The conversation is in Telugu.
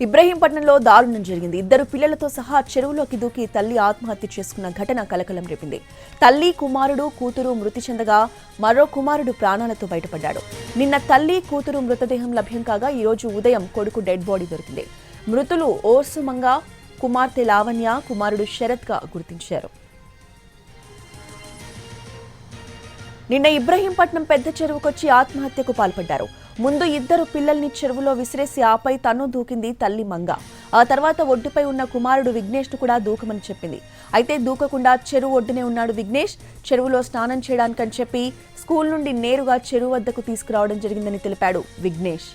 ఇబ్రహీంపట్నంలో దారుణం జరిగింది. ఇద్దరు పిల్లలతో సహా చెరువులోకి దూకి తల్లి ఆత్మహత్య చేసుకున్న ఘటన కలకలం రేపింది. తల్లి కుమారుడు కూతురు మృతి చెందగా మరో కుమారుడు ప్రాణాలతో బయటపడ్డాడు. నిన్న తల్లి కూతురు మృతదేహం లభ్యం కాగా ఈ రోజు ఉదయం కొడుకు డెడ్ బాడీ దొరికింది. మృతులు ఓసుమంగా కుమార్తె లావణ్య కుమారుడు శరత్గా గుర్తించారు. నిన్న ఇబ్రహీంపట్నం పెద్ద చెరువుకొచ్చి ఆత్మహత్యకు పాల్పడ్డారు. ముందు ఇద్దరు పిల్లల్ని చెరువులో విసిరేసి ఆపై తను దూకింది తల్లి మంగ. ఆ తర్వాత ఒడ్డుపై ఉన్న కుమారుడు విఘ్నేష్ కూడా దూకమని చెప్పింది. అయితే దూకకుండా చెరువు ఒడ్డునే ఉన్నాడు విఘ్నేష్. చెరువులో స్నానం చేయడానికని చెప్పి స్కూల్ నుండి నేరుగా చెరువు వద్దకు తీసుకురావడం జరిగిందని తెలిపాడు విఘ్నేష్.